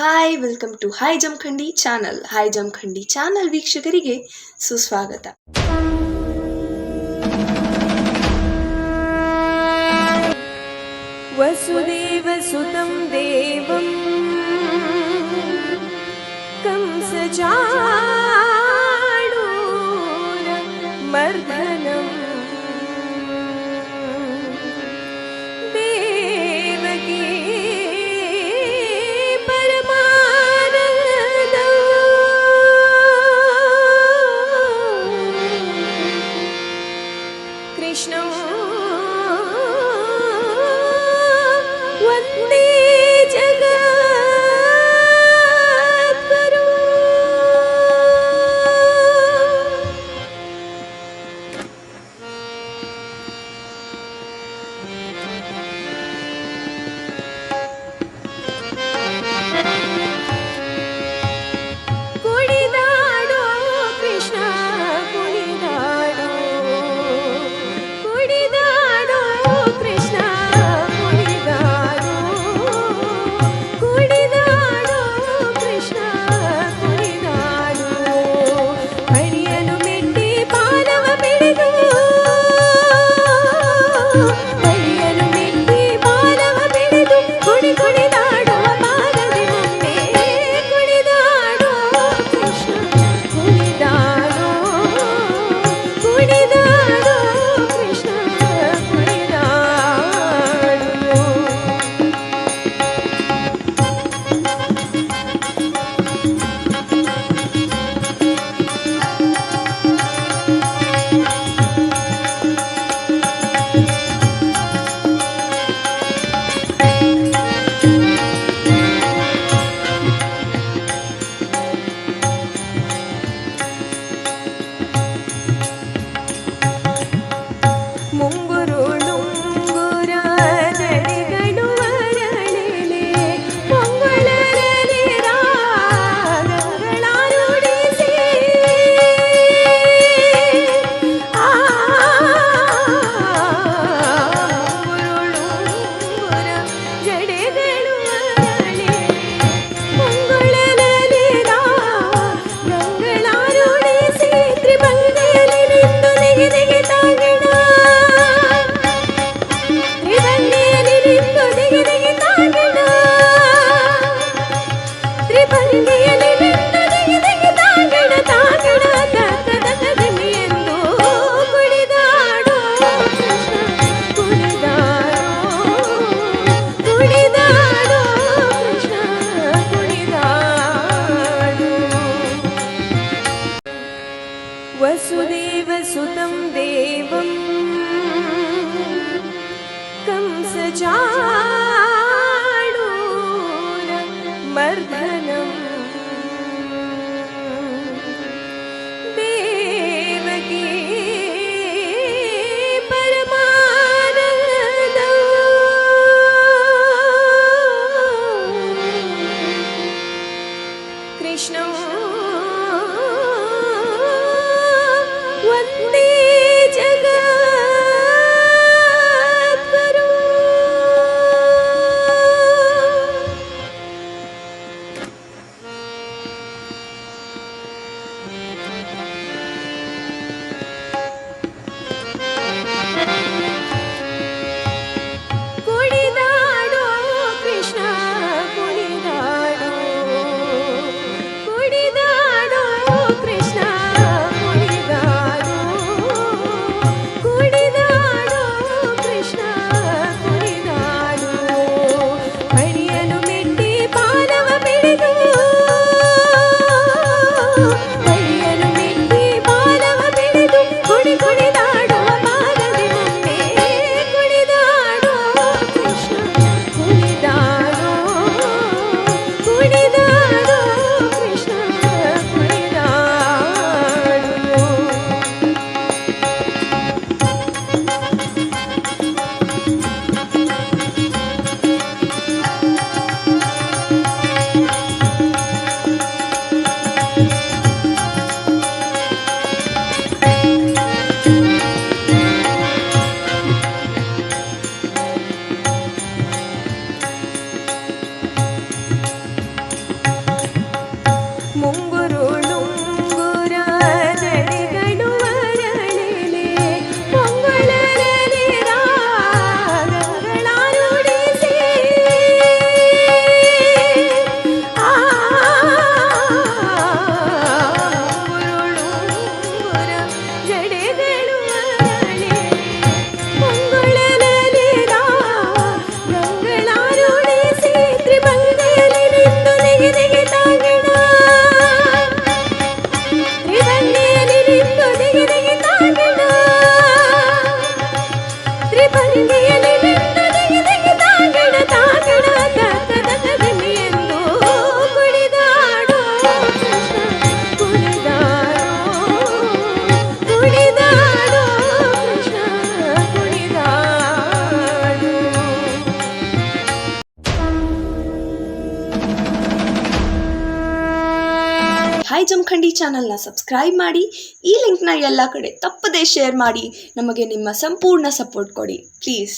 Hi welcome to hi Jamakhandi channel hi Jamakhandi channel ವೀಕ್ಷಕರಿಗೆ ಸುಸ್ವಾಗತ. ವಸುದೇವ ಸುತಂ ದೇವಂ ಕಂಸ ಮರ್ದನ Krishna सजा ಹಾಯ್ ಜಮಖಂಡಿ ಚಾನಲ್ನ ಸಬ್ಸ್ಕ್ರೈಬ್ ಮಾಡಿ, ಈ ಲಿಂಕ್ನ ಎಲ್ಲ ಕಡೆ ತಪ್ಪದೇ ಶೇರ್ ಮಾಡಿ, ನಮಗೆ ನಿಮ್ಮ ಸಂಪೂರ್ಣ ಸಪೋರ್ಟ್ ಕೊಡಿ ಪ್ಲೀಸ್